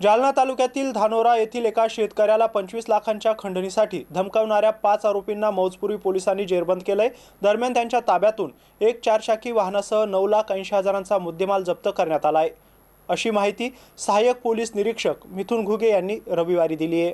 जालना तालुक्यातील धानोरा येथील एका शेतकऱ्याला पंचवीस लाखांच्या खंडणीसाठी धमकावणाऱ्या पाच आरोपींना मौजपुरी पोलिसांनी जेरबंद केलंय. दरम्यान त्यांच्या ताब्यातून एक चारचाकी वाहनासह नऊ लाख ऐंशी हजारांचा मुद्देमाल जप्त करण्यात आला आहे अशी माहिती सहाय्यक पोलीस निरीक्षक मिथुन घुगे यांनी रविवारी दिली आहे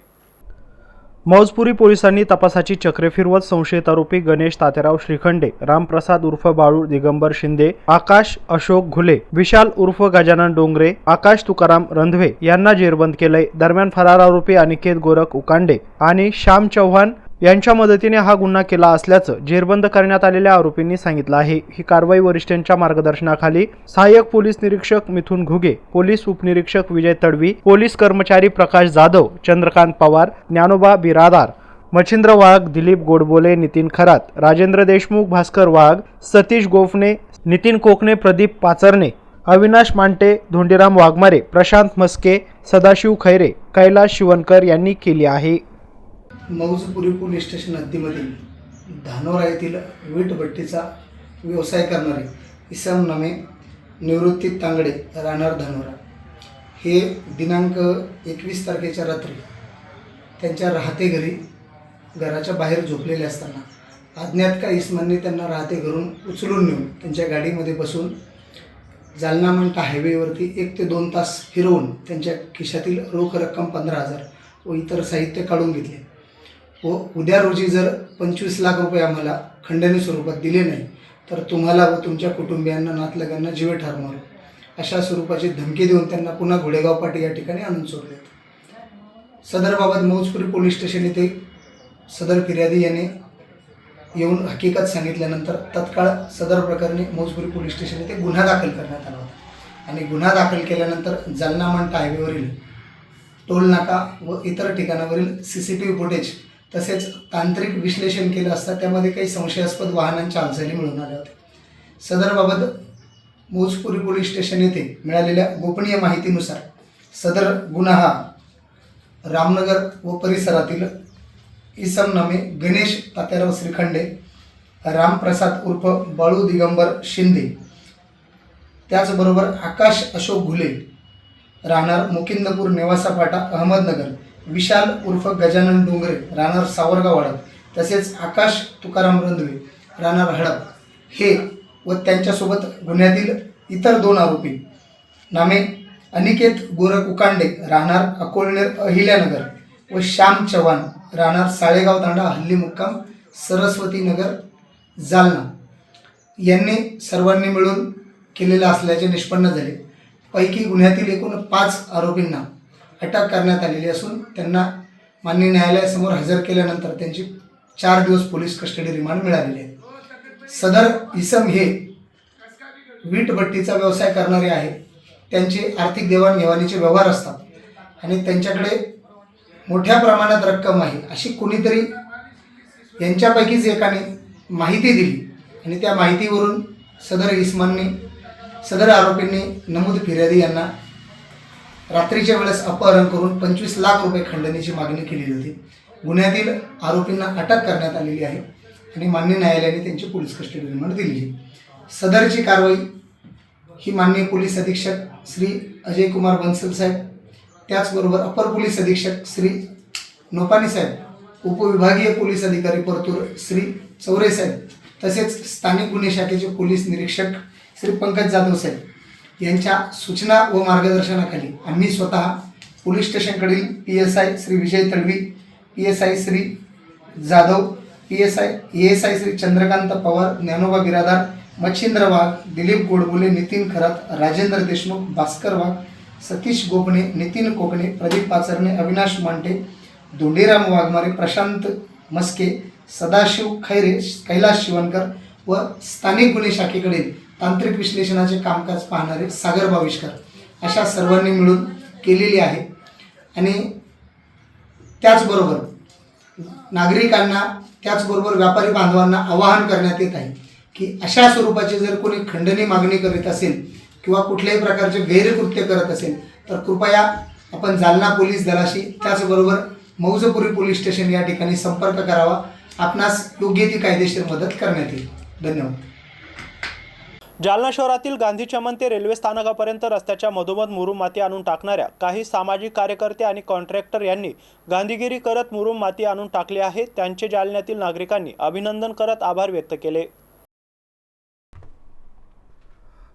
मौजपुरी पोलिसांनी तपासाची चक्रे फिरवत संशयित आरोपी गणेश तात्याराव श्रीखंडे रामप्रसाद उर्फ बाळू दिगंबर शिंदे आकाश अशोक घुले विशाल उर्फ गजानन डोंगरे आकाश तुकाराम रंधवे यांना जेरबंद केलंय. दरम्यान फरार आरोपी अनिकेत गोरख उकांडे आणि श्याम चव्हाण यांच्या मदतीने हा गुन्हा केला असल्याचं जेरबंद करण्यात आलेल्या आरोपींनी सांगितलं आहे. ही कारवाई वरिष्ठांच्या मार्गदर्शनाखाली सहाय्यक पोलीस निरीक्षक मिथुन घुगे पोलीस उपनिरीक्षक विजय तडवी पोलीस कर्मचारी प्रकाश जाधव चंद्रकांत पवार ज्ञानोबा बिरादार मच्छिंद्र वाघ दिलीप गोडबोले नितीन खरात राजेंद्र देशमुख भास्कर वाघ सतीश गोफणे नितीन कोकणे प्रदीप पाचरणे अविनाश मांटे धोंडीराम वाघमारे प्रशांत मस्के सदाशिव खैरे कैलास शिवणकर यांनी केली आहे. मौजपुरी पोलीस स्टेशन हद्दीमधील धानोरा येथील वीटभट्टीचा व्यवसाय करणारे इसम नमे निवृत्ती तांगडे राहणार धानोरा. हे दिनांक एकवीस तारखेच्या रात्री त्यांच्या राहते घरी घराच्या बाहेर झोपलेले असताना अज्ञात का इसमांनी त्यांना राहते घरून उचलून नेऊन त्यांच्या गाडीमध्ये बसून जालना मंटा हायवेवरती एक ते दोन तास फिरवून त्यांच्या खिशातील रोख रक्कम पंधरा हजार व इतर साहित्य काढून घेतले. व उद्या रोजी जर पंचवीस लाख रुपये आम्हाला खंडणी स्वरूपात दिले नाही तर तुम्हाला व तुमच्या कुटुंबियांना नातलगांना जीवे ठार मारू अशा स्वरूपाची धमकी देऊन त्यांना पुन्हा घोडेगाव पाटी या ठिकाणी आणून सोडले. सदरबाबत मौजपुरी पोलीस स्टेशन येथे सदर फिर्यादी याने येऊन हकीकत सांगितल्यानंतर तत्काळ सदर प्रकरणी मौजपुरी पोलीस स्टेशन येथे गुन्हा दाखल करण्यात आला होता. आणि गुन्हा दाखल केल्यानंतर जालना मंटा हायवेवरील टोल नाका व इतर ठिकाणावरील C C T V footage तसेच तांत्रिक विश्लेषण केलं असता त्यामध्ये काही संशयास्पद वाहनांच्या हालचाली मिळून आल्या होत्या. सदरबाबत मोजपुरी पोलीस स्टेशन येथे मिळालेल्या गोपनीय माहितीनुसार सदर गुन्हा हा रामनगर व परिसरातील इसम नामे गणेश तात्याराव श्रीखंडे रामप्रसाद उर्फ बाळू दिगंबर शिंदे त्याचबरोबर आकाश अशोक घुले राहणार मुकिंदपूर नेवासा फाटा अहमदनगर विशाल उर्फ गजानन डोंगरे राहणार सावरगाव हडप तसेच आकाश तुकाराम रंधवे राहणार हडप. हे व त्यांच्यासोबत गुन्ह्यातील इतर दोन आरोपी. नामे अनिकेत गोरख उकांडे राहणार अकोलनेर अहिल्यानगर व श्याम चव्हाण राहणार साळेगाव तांडा हल्ली मुक्काम सरस्वती नगर जालना. यांनी सर्वांनी मिळून केलेलं असल्याचे निष्पन्न झाले. पैकी गुन्ह्यातील एकूण पाच आरोपींना अटक करण्यात आलेली असून त्यांना मान्य न्यायालयासमोर हजर केल्यानंतर त्यांची चार दिवस पोलीस कस्टडी रिमांड मिळालेली आहे. सदर इसम हे वीटभट्टीचा व्यवसाय करणारे आहे त्यांचे आर्थिक देवाणघेवाणीचे व्यवहार असतात आणि त्यांच्याकडे मोठ्या प्रमाणात रक्कम आहे अशी कुणीतरी यांच्यापैकीच एकाने माहिती दिली आणि त्या माहितीवरून सदर इस्मांनी सदर आरोपींनी नमूद फिर्यादी यांना रात्रीच्या वेळेस अपहरण करून पंचवीस लाख रुपये खंडणीची मागणी केलेली होती. गुन्ह्यातील आरोपींना अटक करण्यात आलेली आहे आणि मान्य न्यायालयाने त्यांची पोलीस कस्टडी रिमांड दिली सदरची कारवाई ही मान्य पोलीस अधीक्षक श्री अजय कुमार बन्सल साहेब त्याचबरोबर अपर पोलीस अधीक्षक श्री नोपानी साहेब उपविभागीय पोलीस अधिकारी परतूर श्री चौरे साहेब तसेच स्थानिक गुन्हे शाखेचे पोलीस निरीक्षक श्री पंकज जाधव साहेब. यांच्या सूचना व मार्गदर्शनाखाली आम्ही स्वतः police स्टेशनकडील P S I Shri Vijay Talvi P S I Shri Jadhav P S I A S I Shri Chandrakant Pawar Dnyanoba Biradar Machhindra Wagh Dilip Godbole Nitin Kharat Rajendra Deshmukh Bhaskar Wagh Satish Gopane Nitin Kokane Pradeep Pacharne Avinash Mante Dhondiram Waghmare Prashant Maske Sadashiv Khaire Kailas Shivankar व स्थानिक गुन्हे शाखेकडील तांत्रिक विश्लेषणाचे कामकाज पाहणारे सागर भाविष्कर अशा सर्वांनी मिळून केलेली आहे. आणि त्याचबरोबर नागरिकांना त्याचबरोबर व्यापारी बांधवांना आवाहन करण्यात येत आहे की अशा स्वरूपाची जर कोणी खंडणी मागणी करीत असेल किंवा कुठल्याही प्रकारचे गैरकृत्य करत असेल तर कृपया आपण जालना पोलीस दलाशी त्याचबरोबर मौजपुरी पोलीस स्टेशन या ठिकाणी संपर्क करावा. आपणास योग्य ती कायदेशीर मदत करण्यात येईल. धन्यवाद. जालना शहरातील गांधी चमन ते रेल्वे स्थानकापर्यंत रस्त्याच्या मधोमध मुरुम माती आणून टाकणाऱ्या काही सामाजिक कार्यकर्ते आणि कॉन्ट्रॅक्टर यांनी गांधीगिरी करत मुरुम माती आणून टाकली आहे. त्यांचे जालन्यातील नागरिकांनी अभिनंदन करत आभार व्यक्त केले.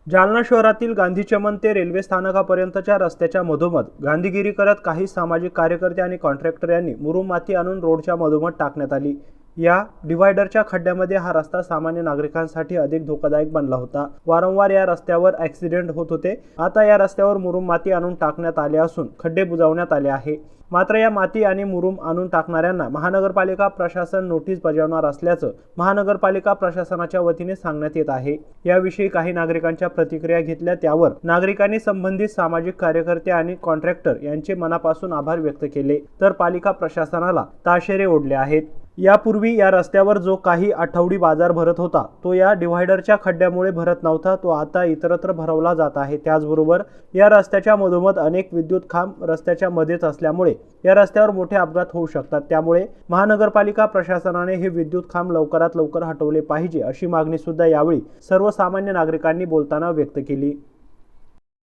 जालना शहरातील गांधी चमन ते रेल्वे स्थानकापर्यंतच्या रस्त्याच्या मधोमध गांधीगिरी करत काही सामाजिक कार्यकर्ते आणि कॉन्ट्रॅक्टर यांनी मुरुम माती आणून रोडच्या मधोमध टाकण्यात आली. या डिव्हायडरच्या खड्ड्यामध्ये हा रस्ता सामान्य नागरिकांसाठी अधिक धोकादायक बनला होता. वारंवार या रस्त्यावर ऍक्सिडेंट होत होते. आता या रस्त्यावर मुरुम माती आणून टाकण्यात आले असून खड्डे बुजवण्यात आले आहे. मात्र या माती आणि मुरुम आणून टाकणाऱ्यांना महानगरपालिका प्रशासन नोटीस बजावणार असल्याचं महानगरपालिका प्रशासनाच्या वतीने सांगण्यात येत आहे. याविषयी काही नागरिकांच्या प्रतिक्रिया घेतल्या त्यावर नागरिकांनी संबंधित सामाजिक कार्यकर्ते आणि कॉन्ट्रॅक्टर यांचे मनापासून आभार व्यक्त केले. तर पालिका प्रशासनाला ताशेरे ओढले आहेत. यापूर्वी या रस्त्यावर जो काही आठवडी बाजार भरत होता तो या डिव्हायडरच्या खड्ड्यामुळे भरत नव्हता तो आता इतरत्र भरवला जात आहे. त्याचबरोबर या रस्त्याच्या मधोमध अनेक विद्युत खांब रस्त्याच्या मध्येच असल्यामुळे या रस्त्यावर मोठे अपघात होऊ शकतात. त्यामुळे महानगरपालिका प्रशासनाने हे विद्युत खांब लवकरात लवकर हटवले पाहिजे अशी मागणी सुद्धा यावेळी सर्वसामान्य नागरिकांनी बोलताना व्यक्त केली.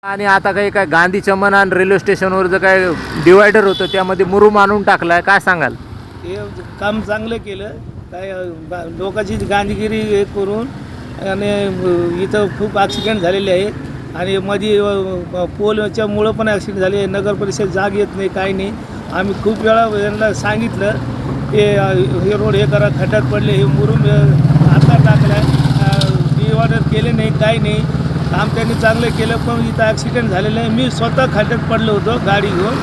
आणि आता काही काय गांधी चमन आणि रेल्वे स्टेशनवर जर काय डिवायडर होतं त्यामध्ये मुरुम आणून टाकलाय काय सांगाल? हे काम चांगलं केलं. काय बा- लोकांची गांधीगिरी हे करून आणि इथं खूप ॲक्सिडेंट झालेले आहेत आणि मध्ये पोलच्या मुळं पण ॲक्सिडेंट झाले नगर परिषद जाग येत नाही काही नाही. आम्ही खूप वेळा यांना सांगितलं हे हे रोड हे करा खड्ड्यात पडले हे मुरुम अ, आता टाकला डिवायडर केले नाही काही नाही. काम त्यांनी चांगलं केलं पण इथं ॲक्सिडेंट झालेलं आहे. मी स्वतः खड्ड्यात पडलो होतो गाडी घेऊन.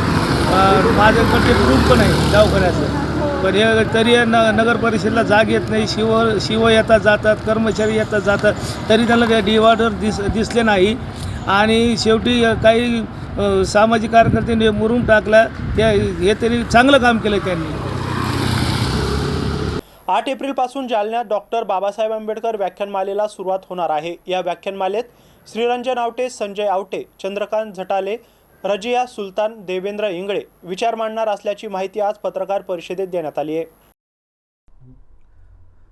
माझ्याकडे प्रूफ पण आहे दवाखान्याचं. पण हे तरी न नगर परिषदेला जाग येत नाही. शिव शिव येतात जातात कर्मचारी येतात जातात तरी त्यांना काही डिवायडर दिस दिसले नाही. आणि शेवटी काही सामाजिक कार्यकर्त्यांनी मुरून टाकला त्या हे तरी चांगलं काम केलं त्यांनी. आठ एप्रिलपासून जालन्यात डॉक्टर बाबासाहेब आंबेडकर व्याख्यानमालेला सुरुवात होणार आहे. या व्याख्यानमालेत श्रीरंजन आवटे संजय आवटे चंद्रकांत झटाले रजिया सुलतान देवेंद्र इंगळे विचार मांडणार असल्याची माहिती आज पत्रकार परिषदेत देण्यात आली आहे.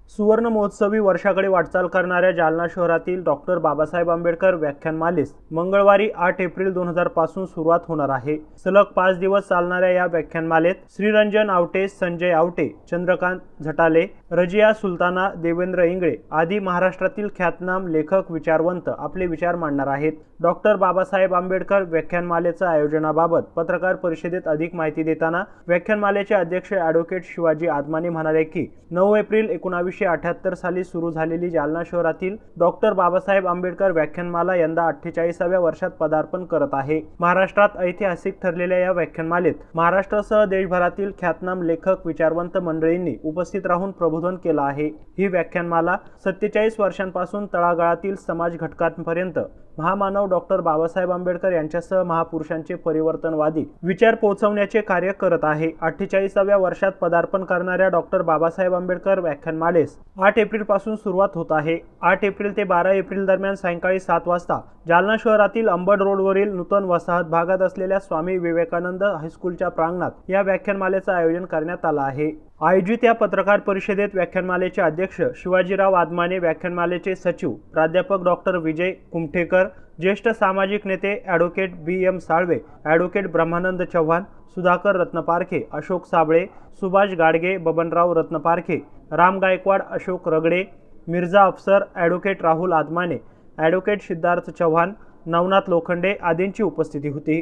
सुवर्ण महोत्सवी वर्षाकडे वाटचाल करणाऱ्या जालना शहरातील डॉक्टर बाबासाहेब आंबेडकर व्याख्यानमालेस मंगळवारी आठ एप्रिल दोन हजारपासून सुरुवात होणार आहे. सलग पाच दिवस चालणाऱ्या या व्याख्यानमालेत श्रीरंजन आवटे संजय आवटे चंद्रकांत झटाले रजिया सुलताना देवेंद्र इंगळे आदी महाराष्ट्रातील ख्यातनाम लेखक विचारवंत आपले विचार मांडणार आहेत. डॉक्टर बाबासाहेब आंबेडकर व्याख्यानमालेचं आयोजनाबाबत पत्रकार परिषदेत अधिक माहिती देताना व्याख्यानमालेचे अध्यक्ष ॲडव्होकेट शिवाजी आदमाने म्हणाले की नऊ एप्रिल एकोणावीसशे अठ्याहत्तर साली सुरू झालेली जालना शहरातील डॉक्टर बाबासाहेब आंबेडकर व्याख्यानमाला यंदा अठ्ठेचाळीसाव्या वर्षात पदार्पण करत आहे. महाराष्ट्रात ऐतिहासिक ठरलेल्या या व्याख्यानमालेत महाराष्ट्रासह देशभरातील ख्यातनाम लेखक विचारवंत मंडळींनी उपस्थित राहून प्रबोधन केलं आहे. ही व्याख्यानमाला सत्तेचाळीस वर्षांपासून तळागाळातील समाज घटकांपर्यंत महामानव डॉक्टर बाबासाहेब आंबेडकर यांच्यासह महापुरुषांचे परिवर्तनवादी विचार पोहोचवण्याचे कार्य करत आहे. अठ्ठेचाळीसाव्या वर्षात पदार्पण करणाऱ्या डॉक्टर बाबासाहेब आंबेडकर व्याख्यानमालेस आठ एप्रिलपासून सुरुवात होत आहे. आठ एप्रिल ते बारा एप्रिल दरम्यान सायंकाळी सात वाजता जालना शहरातील अंबड रोडवरील नूतन वसाहत भागात असलेल्या स्वामी विवेकानंद हायस्कूलच्या प्रांगणात या व्याख्यानमालेचं आयोजन करण्यात आलं आहे. आयोजित या पत्रकार परिषदेत व्याख्यानमालेचे अध्यक्ष शिवाजीराव आदमाने व्याख्यानमालेचे सचिव प्राध्यापक डॉक्टर विजय कुमठेकर ज्येष्ठ सामाजिक नेते advocate B M Salve advocate Brahmanand Chavan Sudhakar Ratnaparkhe Ashok Sable Subhash Gadge Babanrao Ratnaparkhe Ram Gaikwad Ashok Ragade Mirza Afsar advocate Rahul Adamane advocate Siddharth Chavan Navnath Lokhande आदींची उपस्थिती होती.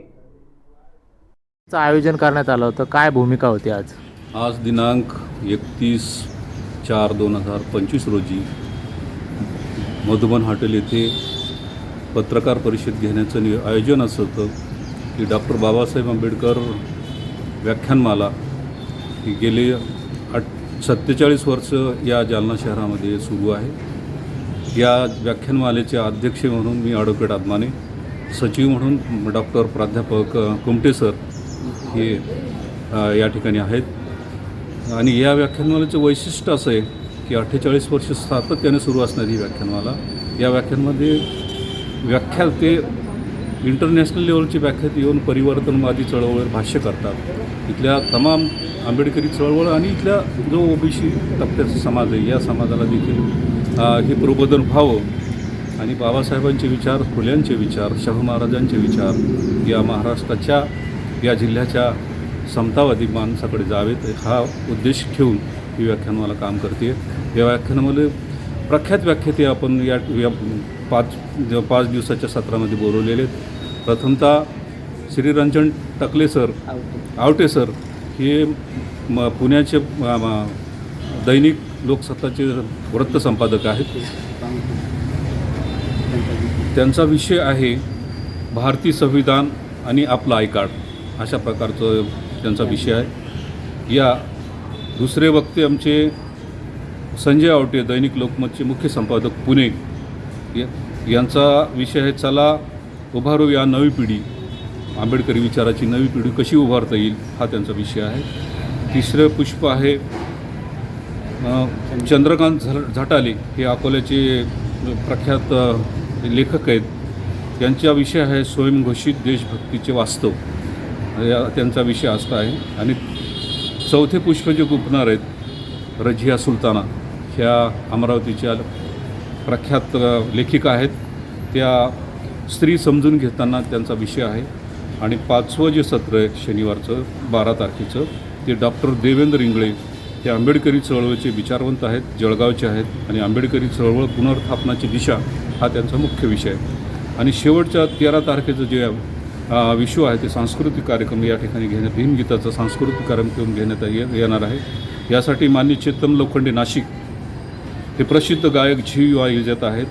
आयोजन करण्यात आलं होतं. काय भूमिका होती आज? आज दिनांक एकतीस चार दोन हजार पंचवीस रोजी मधुबन हॉटेल येथे पत्रकार परिषद घेण्याचं नि आयोजन असं होतं की डॉक्टर बाबासाहेब आंबेडकर व्याख्यानमाला ही गेले आठ सत्तेचाळीस वर्ष या जालना शहरामध्ये सुरू आहे. या व्याख्यानमालेचे अध्यक्ष म्हणून मी ॲडव्होकेट आदमाने सचिव म्हणून डॉक्टर प्राध्यापक कुमटे सर हे या ठिकाणी आहेत. आणि या व्याख्यानमालेचं वैशिष्ट्य असं आहे की अठ्ठेचाळीस वर्ष सातत्याने सुरू असणारी ही व्याख्यानमाला. या व्याख्यानमध्ये व्याख्या ते इंटरनॅशनल लेवलची व्याख्यात येऊन परिवर्तनवादी चळवळीवर भाष्य करतात. इथल्या तमाम आंबेडकरी चळवळ आणि इथल्या जो ओबीसी टप्प्याचा समाज आहे या समाजाला देखील हे प्रबोधन व्हावं. आणि बाबासाहेबांचे विचार फुल्यांचे विचार शाहू महाराजांचे विचार या महाराष्ट्राच्या या जिल्ह्याच्या समतावादी माणसाकडे जावेत. हा उद्देश ठेवून ही व्याख्यानमाला काम करते या व्याख्यानामध्ये प्रख्यात व्याख्याते आपण या या पाच पाच दिवसाच्या सत्रामध्ये बोलवलेले आहेत. प्रथमतः श्रीरंजन टकले सर आवटे सर हे म पुण्याचे दैनिक लोकसत्ताचे वृत्तसंपादक आहेत. त्यांचा विषय आहे भारतीय संविधान आणि आपला आयकार्ड अशा प्रकारचं त्यांचा विषय आहे. या दुसरे वक्ते आमचे संजय आवटे दैनिक लोकमतचे मुख्य संपादक पुणे. या- यांचा विषय आहे चला उभारू या नवी पिढी. आंबेडकरी विचाराची नवी पिढी कशी उभारता येईल हा त्यांचा विषय आहे. तिसरं पुष्प आहे चंद्रकांत झ झटाले हे अकोल्याचे प्रख्यात लेखक आहेत. यांचा विषय आहे स्वयंघोषित देशभक्तीचे वास्तव. या त्यांचा विषय असा आहे. आणि चौथे पुष्प जे गुंफणार आहेत रझिया सुलताना ह्या अमरावतीच्या प्रख्यात लेखिका आहेत. त्या स्त्री समजून घेताना त्यांचा विषय आहे. आणि पाचवं जे सत्र आहे शनिवारचं बारा तारखेचं ते डॉक्टर देवेंद्र इंगळे ते आंबेडकरी चळवळीचे विचारवंत आहेत जळगावचे आहेत. आणि आंबेडकरी चळवळ पुनर्स्थापनाची दिशा हा त्यांचा मुख्य विषय आहे. आणि शेवटच्या तेरा तारखेचं जे अ, विश्व आहे ते सांस्कृतिक कार्यक्रम या ठिकाणी घेण्यात भीमगीताचा सांस्कृतिक कार्यक्रम घेण्यात ये- येणार आहे. यासाठी मान्य चेतन लोखंडे नाशिक हे प्रसिद्ध गायक झी आयोजित आहेत.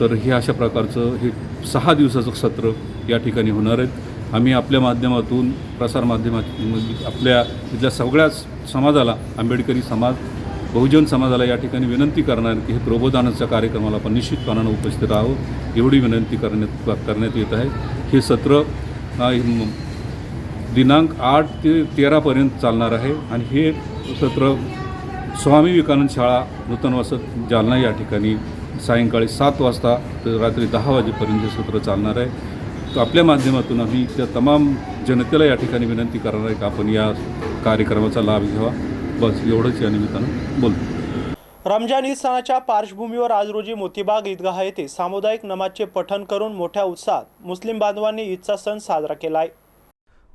तर हे अशा प्रकारचं हे सहा दिवसाचं सत्र या ठिकाणी होणार आहेत. आम्ही आपल्या माध्यमातून प्रसारमाध्यमात म्हणजे आपल्या इथल्या सगळ्याच समाजाला आंबेडकरी समाज बहुजन समाजाला या ठिकाणी विनंती करणार की हे प्रबोधनाच्या कार्यक्रमाला आपण निश्चितपणानं उपस्थित राहावं एवढी विनंती करण्यात करण्यात येत आहे. हे सत्र दिनांक आठ ते तेरापर्यंत चालणार आहे आणि हे सत्र स्वामी विवेकानंद शाळा नूतन वसत जालना या ठिकाणी सायंकाळी सात वाजता तर रात्री दहा वाजेपर्यंत हे सत्र चालणार आहे. तर आपल्या माध्यमातून आम्ही त्या तमाम जनतेला या ठिकाणी विनंती करणार आहे की आपण या कार्यक्रमाचा लाभ घ्यावा. बस एवढंच या निमित्तानं. बोलतो रमजान ईद सणाच्या पार्श्वभूमीवर आज रोजी मोतीबाग ईदगाह येथे सामुदायिक नमाजचे पठण करून मोठ्या उत्साहात मुस्लिम बांधवांनी ईदचा सण साजरा केला आहे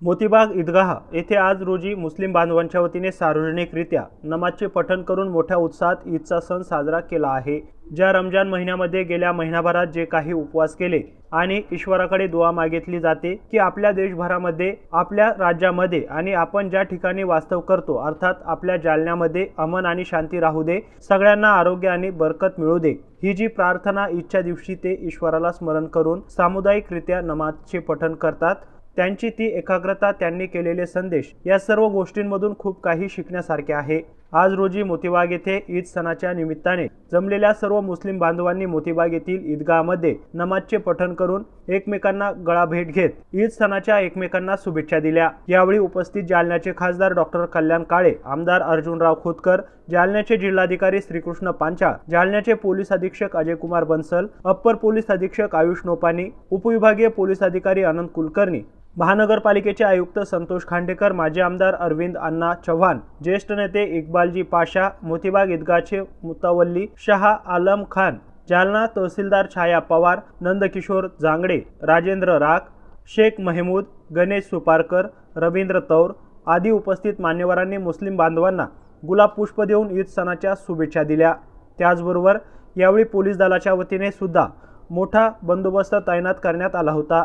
मोतीबाग ईदगाह येथे आज रोजी मुस्लिम बांधवांच्या वतीने सार्वजनिकरित्या नमाजचे पठण करून मोठ्या उत्साहात ईदचा सण साजरा केला आहे. ज्या रमजान महिन्यामध्ये गेल्या महिनाभरात जे काही उपवास केले आणि ईश्वराकडे दुवा मागितली जाते की आपल्या देशभरामध्ये आपल्या राज्यामध्ये आणि आपण ज्या ठिकाणी वास्तव करतो अर्थात आपल्या जालन्यामध्ये अमन आणि शांती राहू दे सगळ्यांना आरोग्य आणि बरकत मिळू दे ही जी प्रार्थना ईदच्या दिवशी ते ईश्वराला स्मरण करून सामुदायिकरित्या नमाजचे पठण करतात त्यांची ती एकाग्रता त्यांनी केलेले संदेश या सर्व गोष्टींमधून खूप काही शिकण्यासारखे आहे. आज रोजी मोतीबाग येथे ईद सणाच्या निमित्ताने जमलेल्या सर्व मुस्लिम बांधवांनी मोतीबाग येथील ईदगाहमध्ये नमाजचे पठण करून एकमेकांना गळा भेट घेत ईद सणाच्या एकमेकांना शुभेच्छा दिल्या. यावेळी उपस्थित जालन्याचे खासदार डॉक्टर कल्याण काळे आमदार अर्जुनराव खोतकर जालन्याचे जिल्हाधिकारी श्रीकृष्ण पांचाळ जालन्याचे पोलीस अधीक्षक अजय कुमार बन्सल अप्पर पोलीस अधीक्षक आयुष नोपानी उपविभागीय पोलीस अधिकारी अनंत कुलकर्णी महानगरपालिकेचे आयुक्त संतोष खांडेकर माजी आमदार अरविंद अण्णा चव्हाण ज्येष्ठ नेते इक्बालजी पाशा मोतीबाग ईदगाचे मुतावल्ली शहा आलम खान जालना तहसीलदार छाया पवार नंदकिशोर जांगडे राजेंद्र राख शेख महमूद गणेश सुपारकर रवींद्र तौर आदी उपस्थित मान्यवरांनी मुस्लिम बांधवांना गुलाब पुष्प देऊन ईद सणाच्या शुभेच्छा दिल्या. त्याचबरोबर यावेळी पोलीस दलाच्या वतीने सुद्धा मोठा बंदोबस्त तैनात करण्यात आला होता.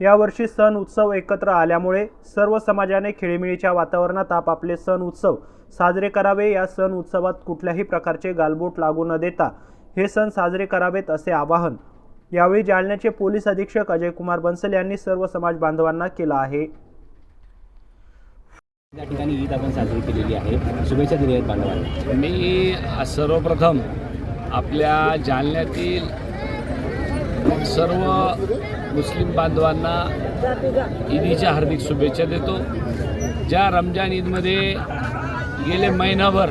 यावर्षी सण उत्सव एकत्र आल्यामुळे सर्व समाजाने खेळीमेळीच्या वातावरणात आपापले सण उत्सव साजरे करावे. या सण उत्सवात कुठल्याही प्रकारचे गालबोट लागू न देता हे सण साजरे करावेत असे आवाहन यावेळी जालन्याचे पोलीस अधीक्षक अजय कुमार बन्सल यांनी सर्व समाज बांधवांना केलं आहे. या ठिकाणी ईद आपण साजरी केलेली आहे. शुभेच्छा दिल्या आहेत बांधवांना. मी सर्वप्रथम आपल्या जालन्यातील सर्व मुस्लिम बांधवांना ईदीच्या हार्दिक शुभेच्छा देतो. ज्या रमजान ईदमध्ये गेले महिनाभर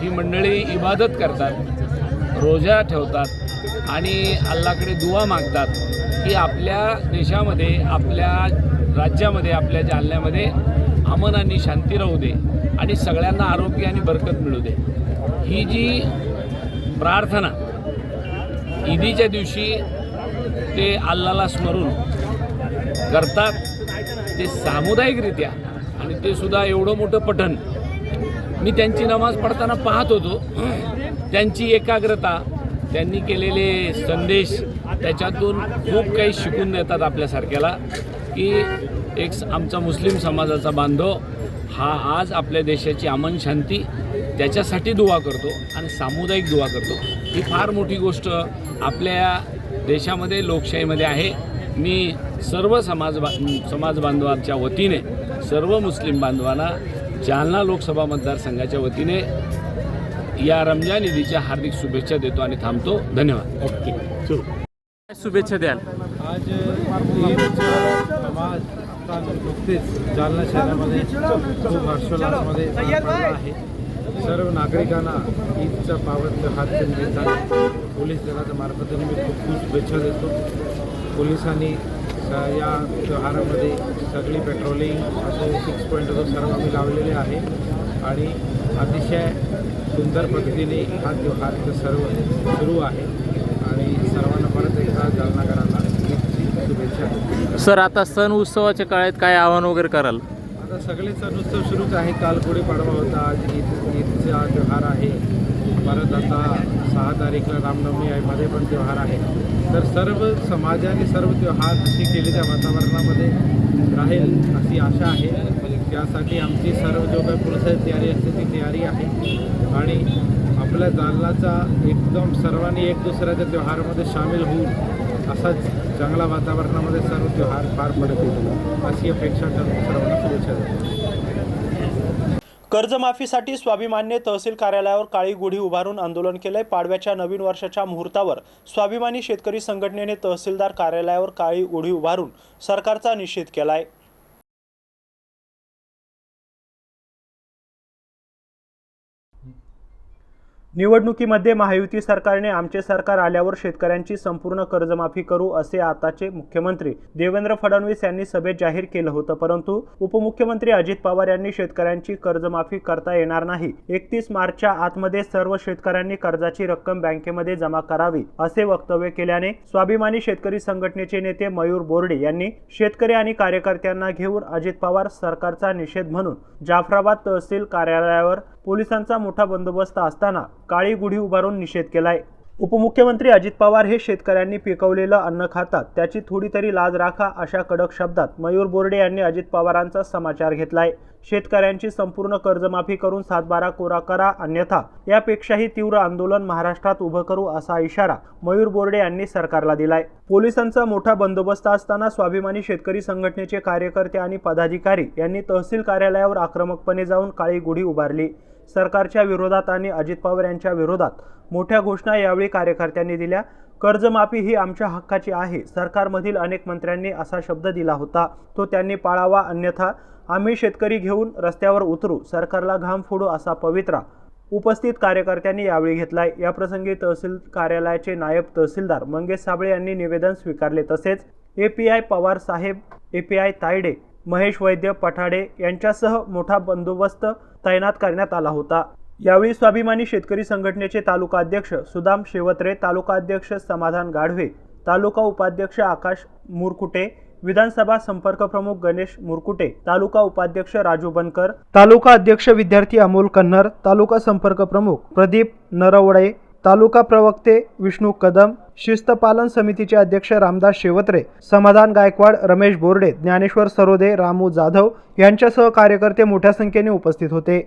ही मंडळी इबादत करतात रोजा ठेवतात आणि अल्लाकडे दुवा मागतात की आपल्या देशामध्ये आपल्या राज्यामध्ये आपल्या जालन्यामध्ये अमन आणि शांती राहू दे आणि सगळ्यांना आरोग्य आणि बरकत मिळू दे. ही जी प्रार्थना ईदीच्या दिवशी ते अल्लाला स्मरून करतात. ते सामुदायिकरित्या. आणि ते सुद्धा एवढं मोठं पठण. मी त्यांची नमाज पडताना पाहत होतो. त्यांची एकाग्रता त्यांनी केलेले संदेश त्याच्यातून खूप काही शिकून देतात आपल्यासारख्याला की एक स- आमचा मुस्लिम समाजाचा बांधव हा आज आपल्या देशाची अमन शांती त्याच्यासाठी दुवा करतो आणि सामुदायिक दुवा करतो. ही फार मोठी गोष्ट आपल्या देशामध्ये लोकशाहीमध्ये आहे. मी सर्व समाज बा समाज बांधवांच्या वतीने सर्व मुस्लिम बांधवांना जालना लोकसभा मतदारसंघाच्या वतीने या रमजान ईदीच्या हार्दिक शुभेच्छा देतो आणि थांबतो. धन्यवाद. ओके. काय शुभेच्छा द्याल? आज नुकतेच जालना शहरामध्ये खूप हर्षोल्लासमध्ये आहे सर्व नागरिकांना ईदचा पावन हात देतात. पोलीस दलाच्या मार्फतून मी खूप खूप शुभेच्छा देतो. पोलिसांनी या त्योहारामध्ये सगळी पेट्रोलिंग असो सिक्स पॉईंट असो सर्व आम्ही लावलेले आहे. आणि अतिशय सुंदर पद्धतीने हा त्योहार सर्व सुरू आहे. आणि सर्वांना परत एकदा जालनाकरांना शुभेच्छा सर आता सण उत्सवाच्या काळात काय आव्हान वगैरे कराल? आता सगळे सण उत्सव सुरूच आहे. काल गुढीपाडवा होता. आज ईद ईदचा त्योहार आहे. परत आता सहा तारीखला रामनवमी आहे. मध्ये पण त्योहार आहे. तर सर्व समाजाने सर्व त्योहार अशी केली त्या वातावरणामध्ये राहील अशी आशा आहे. त्यासाठी आमची सर्व जो काही पुढचं तयारी असते ती तयारी आहे. आणि आपल्या जालनाचा एकदम सर्वांनी एक दुसऱ्याच्या त्योहारामध्ये सामील होऊन असाच चांगला वातावरणामध्ये सर्व त्योहार पार पडतील अशी अपेक्षा करून सर्वांना शुभेच्छा देतो कर्जमाफीसाठी स्वाभिमानने तहसील कार्यालयावर काळी गुढी उभारून आंदोलन केलंय. पाडव्याच्या नवीन वर्षाच्या मुहूर्तावर स्वाभिमानी शेतकरी संघटनेने तहसीलदार कार्यालयावर काळी गुढी उभारून सरकारचा निषेध केलाय. निवडणुकीमध्ये महायुती सरकारने आमचे सरकार आल्यावर शेतकऱ्यांची संपूर्ण कर्जमाफी करू असे आताचे मुख्यमंत्री देवेंद्र फडणवीस यांनी सभेत जाहीर केलं होतं. परंतु उपमुख्यमंत्री अजित पवार यांनी शेतकऱ्यांची कर्जमाफी करता येणार नाही. एकतीस मार्चच्या आतमध्ये सर्व शेतकऱ्यांनी कर्जाची रक्कम बँकेमध्ये जमा करावी असे वक्तव्य केल्याने स्वाभिमानी शेतकरी संघटनेचे नेते मयूर बोर्डे यांनी शेतकरी आणि कार्यकर्त्यांना घेऊन अजित पवार सरकारचा निषेध म्हणून जाफराबाद तहसील कार्यालयावर पोलिसांचा मोठा बंदोबस्त असताना काळी गुढी उभारून निषेध केलाय. उपमुख्यमंत्री अजित पवार हे शेतकऱ्यांनी पिकवलेलं अन्न खातात. त्याची थोडी तरी लाज राखा अशा कडक शब्दात मयूर बोर्डे यांनी अजित पवारांचा समाचार घेतलाय. शेतकऱ्यांची संपूर्ण कर्जमाफी करून सातबारा कोरा करा अन्यथा यापेक्षाही तीव्र आंदोलन महाराष्ट्रात उभं करू असा इशारा मयूर बोर्डे यांनी सरकारला दिलाय. पोलिसांचा मोठा बंदोबस्त असताना स्वाभिमानी शेतकरी संघटनेचे कार्यकर्ते आणि पदाधिकारी यांनी तहसील कार्यालयावर आक्रमकपणे जाऊन काळी गुढी उभारली. सरकारच्या विरोधात आणि अजित पवार यांच्या विरोधात मोठ्या घोषणा यावेळी कार्यकर्त्यांनी दिल्या. कर्जमाफी ही आमच्या हक्काची आहे. सरकारमधील अनेक मंत्र्यांनी असा शब्द दिला होता. तो त्यांनी पाळावा अन्यथा आम्ही शेतकरी घेऊन रस्त्यावर उतरू सरकारला घाम फोडू असा पवित्रा उपस्थित कार्यकर्त्यांनी यावेळी घेतलाय. याप्रसंगी तहसील कार्यालयाचे नायब तहसीलदार मंगेश साबळे यांनी निवेदन स्वीकारले. तसेच एपीआय पवार साहेब एपीआय तायडे महेश वैद्य पठाडे यांच्यासह मोठा बंदोबस्त तैनात करण्यात आला होता. यावेळी स्वाभिमानी शेतकरी संघटनेचे तालुका अध्यक्ष सुदाम शेवत्रे तालुका अध्यक्ष समाधान गाढवे तालुका उपाध्यक्ष आकाश मुरकुटे विधानसभा संपर्क प्रमुख गणेश मुरकुटे तालुका उपाध्यक्ष राजू बनकर तालुका अध्यक्ष विद्यार्थी अमोल कन्नर तालुका संपर्क प्रमुख प्रदीप नरवडे तालुका प्रवक्ते विष्णू कदम शिस्तपालन समितीचे अध्यक्ष रामदास शेवत्रे समाधान गायकवाड रमेश बोर्डे ज्ञानेश्वर सरोदे रामू जाधव यांच्यासह कार्यकर्ते मोठ्या संख्येने उपस्थित होते.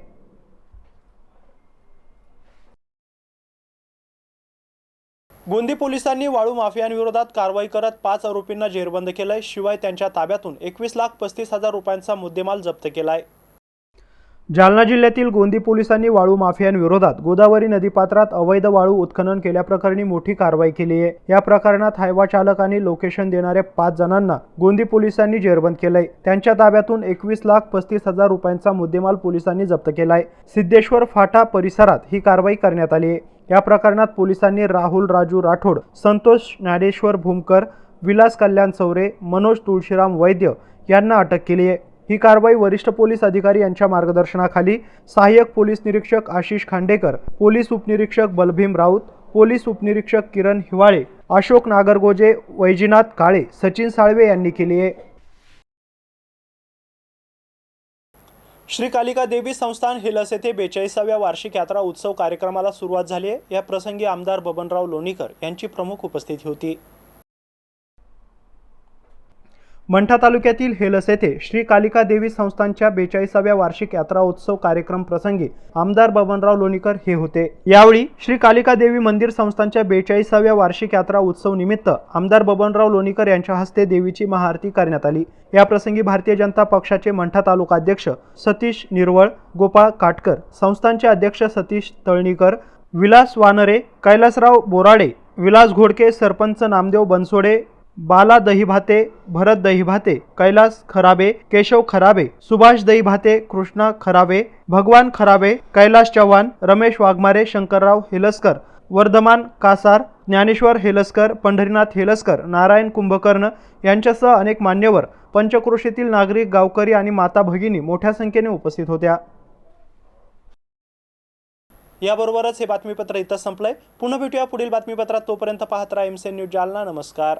गोंदी पोलिसांनी वाळू माफियांविरोधात कारवाई करत पाच आरोपींना जेरबंद केलंय. शिवाय त्यांच्या ताब्यातून एकवीस लाख पस्तीस हजार रुपयांचा मुद्देमाल जप्त केलाय. जालना जिल्ह्यातील गोंदी पोलिसांनी वाळू माफियांविरोधात गोदावरी नदीपात्रात अवैध वाळू उत्खनन केल्याप्रकरणी मोठी कारवाई केली आहे. या प्रकरणात हायवा चालक आणि लोकेशन देणाऱ्या पाच जणांना गोंदी पोलिसांनी जेरबंद केलंय. त्यांच्या ताब्यातून एकवीस लाख पस्तीस हजार रुपयांचा मुद्देमाल पोलिसांनी जप्त केलाय. सिद्धेश्वर फाटा परिसरात ही कारवाई करण्यात आली आहे. या प्रकरणात पोलिसांनी राहुल राजू राठोड संतोष ज्ञानेश्वर भूमकर विलास कल्याण चौरे मनोज तुळशीराम वैद्य यांना अटक केली आहे. ही कारवाई वरिष्ठ पोलीस अधिकारी यांच्या मार्गदर्शनाखाली सहाय्यक पोलीस निरीक्षक आशिष खांडेकर पोलीस उपनिरीक्षक बलभीम राऊत पोलीस उपनिरीक्षक किरण हिवाळे अशोक नागरगोजे वैजीनाथ काळे सचिन साळवे यांनी केली आहे. श्री कालिका देवी संस्थान हिलस येथे बेचाळीसाव्या वार्षिक यात्रा उत्सव कार्यक्रमाला सुरुवात झाली आहे. या प्रसंगी आमदार बबनराव लोणीकर यांची प्रमुख उपस्थिती होती. मंठा तालुक्यातील हेलस येथे श्री कालिका देवी संस्थानच्या बेचाळीसाव्या वार्षिक यात्रा उत्सव कार्यक्रम प्रसंगी आमदार बबनराव लोणीकर हे होते. यावेळी श्री कालिका देवी मंदिर संस्थानच्या बेचाळीसाव्या वार्षिक यात्रा उत्सव निमित्त आमदार बबनराव लोणीकर यांच्या हस्ते देवीची महाआरती करण्यात आली. या प्रसंगी भारतीय जनता पक्षाचे मंठा तालुका अध्यक्ष सतीश निर्वळ गोपाळ काटकर संस्थानचे अध्यक्ष सतीश तळणीकर विलास वानरे कैलासराव बोराडे विलास घोडके सरपंच नामदेव बनसोडे बाला दहीभाते भरत दहीभाते कैलास खराबे केशव खराबे सुभाष दहीभाते कृष्णा खराबे भगवान खराबे कैलास चव्हाण रमेश वाघमारे शंकरराव हेलसकर वर्धमान कासार ज्ञानेश्वर हेलसकर पंढरीनाथ हेलसकर नारायण कुंभकर्ण यांच्यासह अनेक मान्यवर पंचक्रोशीतील नागरिक गावकरी आणि माता भगिनी मोठ्या संख्येने उपस्थित होत्या. याबरोबरच हे बातमीपत्र इथं संपलंय. पुन्हा भेटूया पुढील बातमीपत्रात. तोपर्यंत पाहत राहा एम न्यूज जालना. नमस्कार.